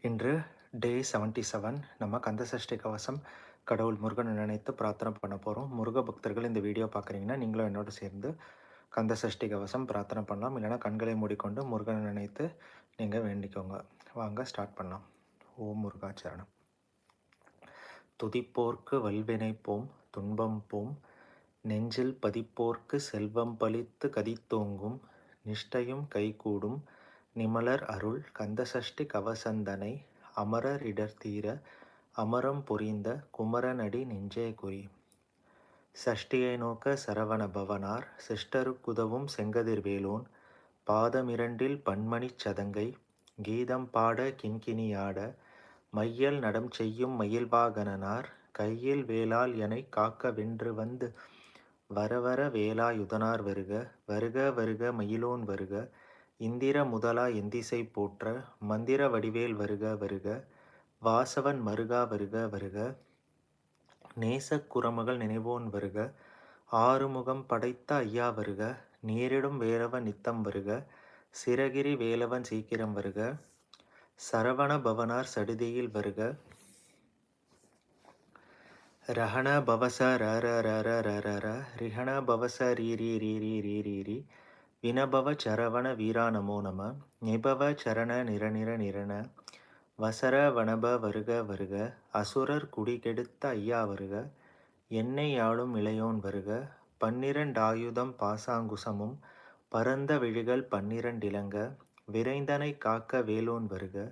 இன்று டே seventy seven நம்ம கந்தசஷ்டி கவசம் கடவுள் முருகனை நினைத்து பிரார்த்தனை பண்ண போகிறோம் முருக பக்தர்கள் இந்த வீடியோ பார்க்குறீங்கன்னா நீங்களும் என்னோட சேர்ந்து கந்தசஷ்டி கவசம் பிரார்த்தனை பண்ணலாம். இல்லைனா கண்களை மூடிக்கொண்டு முருகனை நினைத்து நீங்கள் வேண்டிக்கோங்க. வாங்க ஸ்டார்ட் பண்ணலாம். ஓம் முருகாச்சரணம். துதிப்போர்க்கு வல்வினை போம் துன்பம் போம். நெஞ்சில் பதிப்போர்க்கு செல்வம் பலித்து கதித்தோங்கும். நிஷ்டையும் கைகூடும். நிமலர் அருள் கந்தசஷ்டி கவசந்தனை அமரர் இடர்தீர அமரம் புரிந்த குமரனடி நெஞ்சே குறி. சஷ்டியை நோக்க சரவண பவனார் சிஷ்டருக்குதவும் செங்கதிர்வேலோன் பாதமிரண்டில் பன்மணிச் சதங்கை கீதம் பாட கிண்கிணியாட மையல் நடம் செய்யும் மயில்வாகனனார் கையில் வேளால் எனை காக்க வென்று வந்து வரவர வேலாயுதனார் வருக வருக வருக மயிலோன் வருக இந்திர முதலா எந்திசை போற்ற மந்திர வடிவேல் வருக வருக வாசவன் மருகா வருக வருக நேச குரமகள் நினைவோன் வருக ஆறுமுகம் படைத்த ஐயா வருக நேரிடும் வேலவன் நித்தம் வருக சிறகிரி வேலவன் சீக்கிரம் வருக சரவண பவனார் சடுதியில் வருக ரஹண பவச ர ர ர ர ர ர ரிஹண பவச ரீ ரீ ரீ ரீ ரீ ரீ வினபவ சரவண வீரா நமோ நம நிபவ சரண நிரநிர நிரண வசர வனப வருக வருக அசுரர் குடிகெடுத்த ஐயா வருக என்னை ஆளும் இளையோன் வருக பன்னிரண்டாயுதம் பாசாங்குசமும் பரந்த விழிகள் பன்னிரண்டிலங்க விரைந்தனை காக்க வேலோன் வருக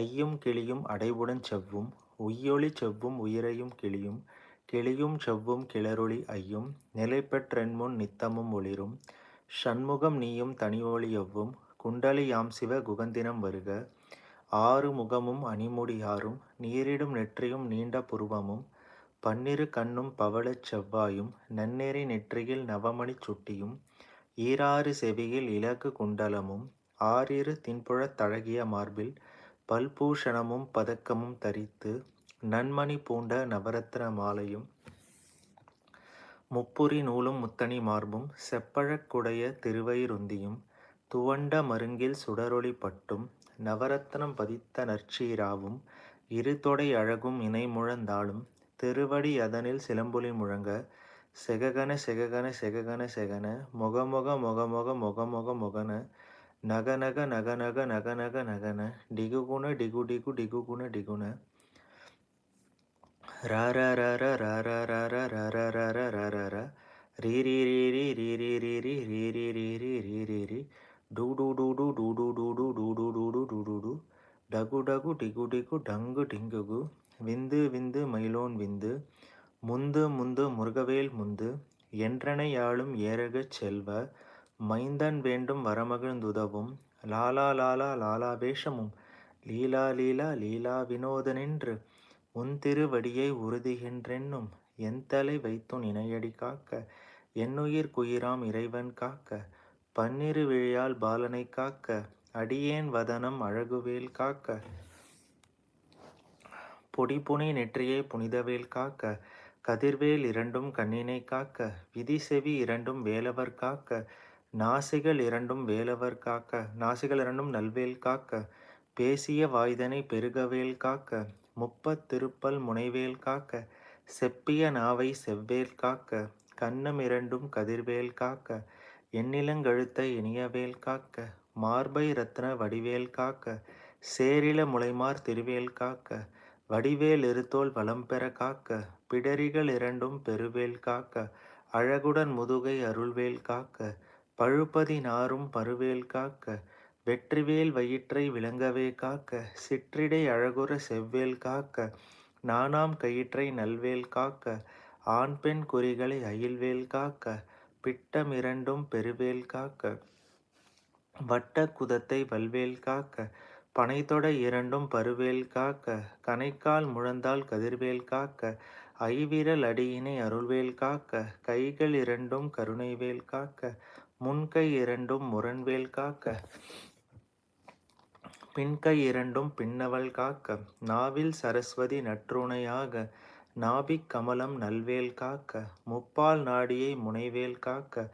ஐயும் கிளியும் அடைவுடன் செவ்வும் உய்யொளி செவ்வும் உயிரையும் கிளியும் கிளியும் செவ்வும் கிளரொளி ஐயும் நிலைப்பற்றென்முன் நித்தமும் ஒளிரும் ஷண்முகம் நீயும் தனியொளி குண்டலி யாம் சிவ குகந்தினம் வருக. ஆறு முகமும் அணிமுடியாரும் நீரிடும் நெற்றியும் நீண்ட புருவமும் பன்னிரு கண்ணும் பவளச் செவ்வாயும் நன்னெறி நெற்றியில் நவமணி சுட்டியும் ஈராறு செவியில் இலக்கு குண்டலமும் ஆறிரு தின்புழத் தழகிய மார்பில் பல்பூஷணமும் பதக்கமும் தரித்து நன்மணி பூண்ட நவரத்ன மாலையும் முப்புரி நூலும் முத்தணி மார்பும் செப்பழக்குடைய திருவயிருந்தியும் துவண்ட மருங்கில் சுடரொளி பட்டும் நவரத்னம் பதித்த நற்சீராவும் இரு தொடை அழகும் இணை முழந்தாலும் திருவடி அதனில் சிலம்புலி முழங்க செககன செககன செககன செகன முகமுக முகமுக முகமுக முகன நகநக நகநக நகநக நகன டிகுகுண டிகு டிகு டிகுகுண டிகுண டகு டகு டிகு டிகு டங்கு டிங்குகு விந்து விந்து மயிலோன் விந்து முந்து முந்து முருகவேல் முந்து என்றனை யாழும் ஏரகச் செல்வ மைந்தன் வேண்டும் வரமகிழ்ந்துதவும் லாலா லாலா லாலா வேஷமும் லீலா லீலா லீலா வினோதனின்று உன் திருவடியை உறுதிகின்றென்னும் என் தலை வைத்துன் இணையடி காக்க என்னுயிர் குயிராம் இறைவன் காக்க பன்னிரு விழியால் பாலனை காக்க அடியேன் வதனம் அழகுவேல் காக்க பொடிப்புனை நெற்றியை புனிதவேல் காக்க கதிர்வேல் இரண்டும் கண்ணினை காக்க விதி செவி இரண்டும் வேலவர் காக்க நாசிகள் இரண்டும் வேலவர் காக்க நாசிகள் இரண்டும் நல்வேல் காக்க பேசிய வாய்தனை பெருகவேல் காக்க முப்பத் திருப்பல் முனைவேல் காக்க செப்பிய நாவை செவ்வேல் காக்க கண்ணம் இரண்டும் கதிர்வேல் காக்க எண்ணிலங்கழுத்த இனியவேல் காக்க மார்பை ரத்ன வடிவேல் காக்க சேரில முளைமார் திருவேல் காக்க வடிவேல் இருத்தோல் வளம் பெற காக்க பிடரிகள் இரண்டும் பெருவேல் காக்க அழகுடன் முதுகை அருள்வேல் காக்க பழுப்பதி நாரும் பருவேல் காக்க வெற்றிவேல் வயிற்றை விளங்கவே காக்க சிற்றிடை அழகுற செவ்வேல் காக்க நானாம் கயிற்றை நல்வேல் காக்க ஆண் பெண் குறிகளை அயில்வேல் காக்க பிட்டம் இரண்டும் பெருவேல் காக்க வட்ட குதத்தை வல்வேல் காக்க பனைத்தொட இரண்டும் பருவேல் காக்க கனைக்கால் முழந்தால் கதிர்வேல் காக்க ஐவிரல் அடியினை அருள்வேல் காக்க கைகள் இரண்டும் கருணைவேல் காக்க முன்கை இரண்டும் முரண்வேல் காக்க பின்கை இரண்டும் பின்னவள் காக்க நாவில் சரஸ்வதி நற்றுணையாக நாபிக் கமலம் நல்வேல் காக்க முப்பால் நாடியை முனைவேல் காக்க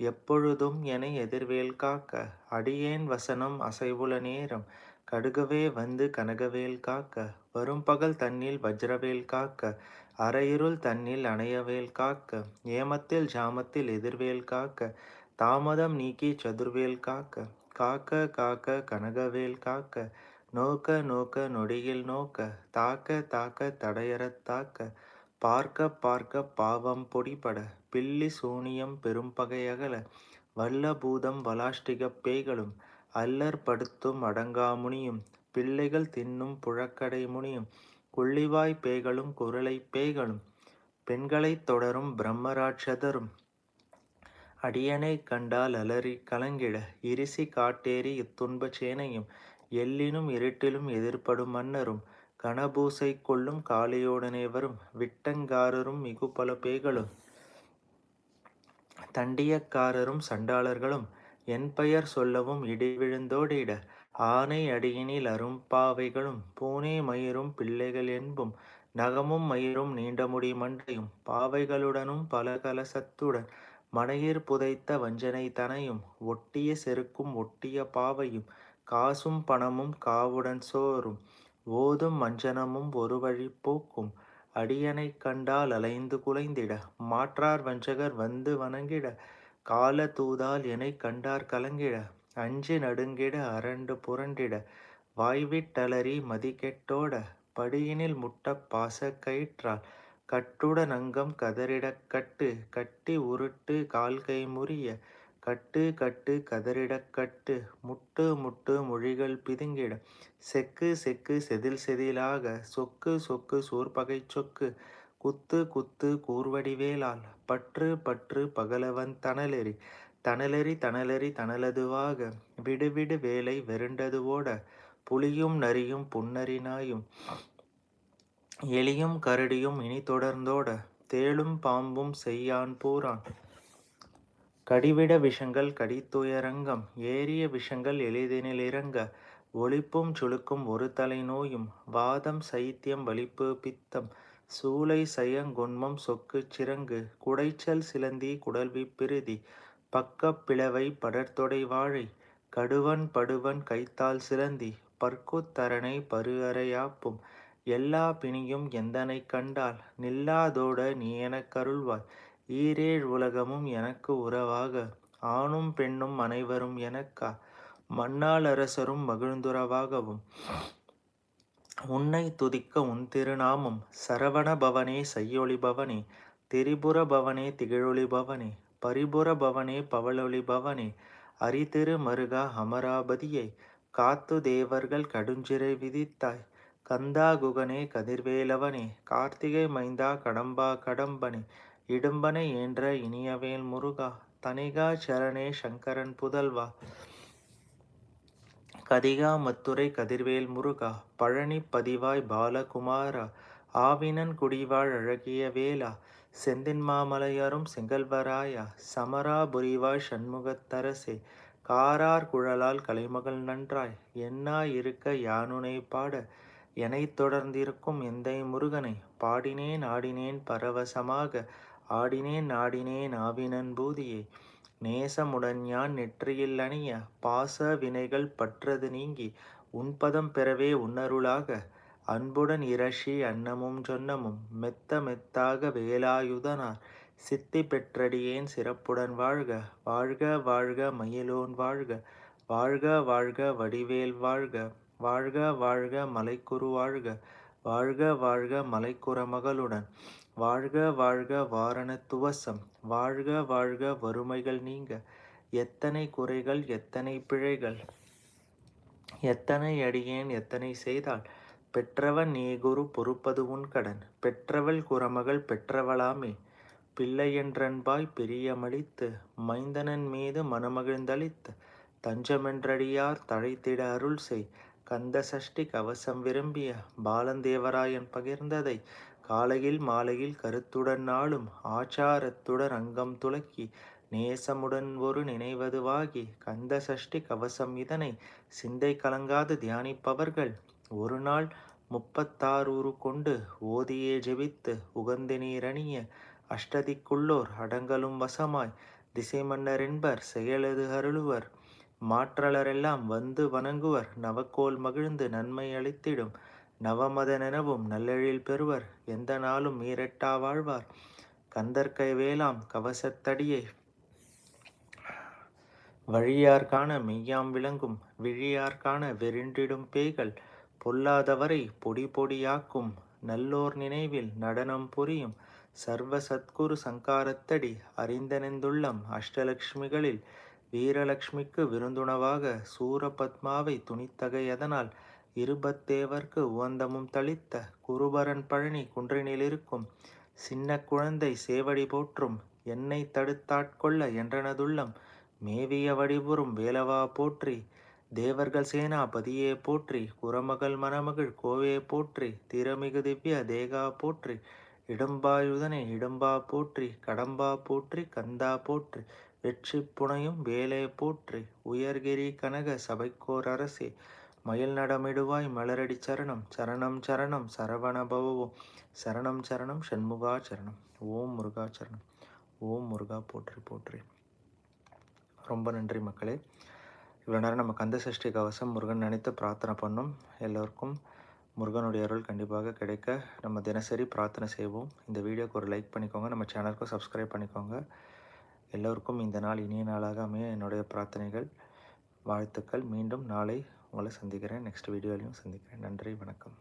எப்பொழுதும் என எதிர்வேல் காக்க அடியேன் வசனம் அசைவுல நேரம் கடுகவே வந்து கனகவேல் காக்க வரும் பகல் தன்னில் வஜ்ரவேல் காக்க அரையிருள் தன்னில் அணையவேல் காக்க ஏமத்தில் ஜாமத்தில் எதிர்வேல் காக்க தாமதம் நீக்கி சதுர்வேல் காக்க காக்க காக்க கனகவேல் காக்க நோக்க நோக்க நொடியில் நோக்க தாக்க தாக்க தடையறத் தாக்க பார்க்க பார்க்க பாவம் பொடிபட பில்லி சூனியம் பெரும் பகையகல வல்ல பூதம் வலாஷ்டிகப் பேய்களும் அல்லர் படுத்தும் அடங்காமுனியும் பிள்ளைகள் தின்னும் புழக்கடை முனியும் குள்ளிவாய் பேய்களும் குரலை பேய்களும் பெண்களைத் தொடரும் பிரம்மராட்சதரும் அடியனை கண்டால் அலறி கலங்கிட. இரிசி காட்டேறி இத்துன்ப சேனையும் எல்லினும் இருட்டிலும் எதிர்ப்படும் மன்னரும் கணபூசை கொள்ளும் காளியோடனே வரும் விட்டங்காரரும் மிகு பல பேய்களும் தண்டியக்காரரும் சண்டாளர்களும் என் பெயர் சொல்லவும் இடிவிழுந்தோடிட. ஆனை அடியினில் அரும்பாவைகளும் பூனே மயிரும் பிள்ளைகள் என்பும் நகமும் மயிரும் நீண்டமுடி மண்டையும் பாவைகளுடனும் பல கலசத்துடன் மனையிற் புதைத்த வஞ்சனை தனையும் ஒட்டிய செருக்கும் ஒட்டிய பாவையும் காசும் பணமும் காவுடன் சோறும் ஓதும் மஞ்சனமும் ஒரு வழி போக்கும் அடியனைக் கண்டால் அலைந்து குலைந்திட மாற்றார் வஞ்சகர் வந்து வணங்கிட கால தூதால் எனைக் கண்டார் கலங்கிட அஞ்சு நடுங்கிட அரண்டு புரண்டிட வாய்விட்டலறி மதிக்கெட்டோட படியினில் முட்ட பாச கயிற்றால் கட்டுட நங்கம் கதறிடக் கட்டு கட்டி உருட்டு கால்கை முறிய கட்டு கட்டு கதறிடக் கட்டு முட்டு முட்டு மொழிகள் பிதுங்கிட செக்கு செக்கு செதில் செதிலாக சொக்கு சொக்கு சூர்பகை சொக்கு குத்து குத்து கூர்வடிவேலால் பற்று பற்று பகலவன் தணலெறி தணலெறி தணலெறி தணலதுவாக விடுவிடு வேலை வெருண்டதுவோட புலியும் நரியும் புன்னறினாயும் எலியும் கரடியும் இனி தொடர்ந்தோட தேளும் பாம்பும் செய்யான் பூரான் கடிவிட விஷங்கள் கடித்துயரங்கம் ஏறிய விஷங்கள் எளிதினில் இறங்க ஒளிப்பும் சுழுக்கும் ஒரு தலை நோயும் வாதம் சைத்தியம் வலிப்பு பித்தம் சூளை சயங்குன்மம் சொக்கு சிறங்கு குடைச்சல் சிலந்தி குடல்வி பிரிதி பக்கப் பிளவை படர்தொடை வாழை கடுவன் படுவன் கைத்தால் சிலந்தி பற்குத்தரணை பரு அறையாப்பும் எல்லா பிணியும் எந்தனை கண்டால்? நில்லாதோட நீ எனக் கருள்வாய். ஈரேழ் உலகமும் எனக்கு உறவாக. ஆணும் பெண்ணும் அனைவரும் எனக்கா? மண்ணால் அரசரும் மகிழ்ந்துறவாகவும். உன்னை துதிக்க உன் திருநாமம். சரவண பவனே செய்யொளி பவனே. திரிபுர பவனே திகழொளி பவனே. பரிபுர பவனே பவளொளி பவனே. அரிதிரு மருகா அமராபதியை. காத்து தேவர்கள் கடுஞ்சிறை விதித்தாய். கந்தா குகனே கதிர்வேலவனே கார்த்திகை மைந்தா கடம்பா கடம்பனே இடும்பனை என்ற இனியவேல் முருகா தனிகா சரணே சங்கரன் புதல்வா. கதிகா மத்துரை கதிர்வேல் முருகா பழனி பதிவாய் பாலகுமாரா ஆவினன் குடிவாழ் அழகிய வேலா செந்தின் மாமலையரும் செங்கல்வராயா சமராபுரிவாய் சண்முகத்தரசே காரார் குழலால் கலைமகள் நன்றாய் என்னா இருக்க யானுனை பாட எனைத் தொடர்ந்திருக்கும் எந்தை முருகனை பாடினேன் ஆடினேன் பரவசமாக. ஆடினேன் நாடினேன் ஆவினன் பூதியை நேசமுடன் யான் நெற்றியில் அணிய பாச வினைகள் பற்றது நீங்கி உன்பதம் பெறவே உன்னருளாக. அன்புடன் இரஷி அன்னமும் சொன்னமும் மெத்த மெத்தாக வேலாயுதனார். சித்தி பெற்றடியேன் சிறப்புடன் வாழ்க வாழ்க வாழ்க மயிலோன் வாழ்க வாழ்க வாழ்க வடிவேல் வாழ்க. வாழ்க வாழ்க மலைக்குரு வாழ்க. வாழ்க வாழ்க மலைக்குற மகளுடன் வாழ்க வாழ்க வாரணத்துவசம் வாழ்க வாழ்க வறுமைகள் நீங்க. எத்தனை குறைகள் எத்தனை பிழைகள். எத்தனை அடியேன் எத்தனை செய்தால். பெற்றவன் நீ குரு பொறுப்பது உன் கடன். பெற்றவள் குறமகள் பெற்றவளாமே. பிள்ளையென்றன்பாய் பிரியமளித்து மைந்தனன் மீது மனமகிழ்ந்தளித்து தஞ்சமென்றடியார் தழைத்திட அருள் செய். கந்த சஷ்டி கவசம் விரும்பிய பாலந்தேவராயன் பகிர்ந்ததை காலையில் மாலையில் கருத்துடன் நாளும் ஆச்சாரத்துடன் அங்கம் துலக்கி நேசமுடன் ஒரு நினைவதுவாகி கந்த சஷ்டி கவசம் இதனை சிந்தை கலங்காது தியானிப்பவர்கள் ஒரு நாள் முப்பத்தாறு கொண்டு ஓதியே ஜெபித்து உகந்து நீரணிய அஷ்டதிக்குள்ளோர் அடங்கலும் வசமாய் திசை மன்னர் என்பர் செயலது அருளுவர். மாற்றலரெல்லாம் வந்து வணங்குவர் நவக்கோல் மகிழ்ந்து நன்மை அளித்திடும். நவமதனெனவும் நல்லெழில் பெறுவர் எந்த நாளும் மீரட்டா வாழ்வார். கந்தற்கை வேளாம் கவசத்தடியை வழியார்கான மெய்யாம் விளங்கும் விழியார்கான வெறிண்டிடும் பேய்கள். பொல்லாதவரை பொடி பொடியாக்கும் நல்லோர் நினைவில் நடனம் புரியும். சர்வ சத்குரு சங்காரத்தடி அறிந்தனெந்துள்ளம் அஷ்டலக்ஷ்மிகளில் வீரலக்ஷ்மிக்கு விருந்துணவாக சூரபத்மாவை துணித்தகையதனால் இருபத்தேவர்க்கு உவந்தமும் தளித்த குருபரன் பழனி குன்றினிலிருக்கும் சின்ன குழந்தை சேவடி போற்றும் என்னை தடுத்தாட்கொள்ள என்றனதுள்ளம் மேவிய வடிபுறும் வேலவா போற்றி தேவர்கள் சேனாபதியே போற்றி குரமகள் மணமகள் கோவே போற்றி திறமிகு திவ்ய தேகா போற்றி இடும்பாயுதனே இடும்பா போற்றி கடம்பா போற்றி கந்தா போற்றி வெற்றி புனையும் வேலே போற்றி உயர்கிரி கனக சபைக்கோர் அரசே மயில் நடமிடுவாய் மலரடி சரணம் சரணம் சரணம் சரவண பவவோம் சரணம் சரணம் சண்முகா சரணம் ஓம் முருகா சரணம் ஓம் முருகா போற்றி போற்றி. ரொம்ப நன்றி மக்களே. இவ்வளோ நேரம் நம்ம கந்த சஷ்டி கவசம் முருகன் நினைத்து பிரார்த்தனை பண்ணோம். எல்லோருக்கும் முருகனுடைய அருள் கண்டிப்பாக கிடைக்க. நம்ம தினசரி பிரார்த்தனை செய்வோம். இந்த வீடியோக்கு ஒரு லைக் பண்ணிக்கோங்க. நம்ம சேனலுக்கும் சப்ஸ்கிரைப் பண்ணிக்கோங்க. எல்லோருக்கும் இந்த நாள் இனிய நாளாக அமைய என்னுடைய பிரார்த்தனைகள் வாழ்த்துக்கள். மீண்டும் நாளை உங்களை சந்திக்கிறேன். நெக்ஸ்ட் வீடியோலையும் சந்திக்கிறேன். நன்றி வணக்கம்.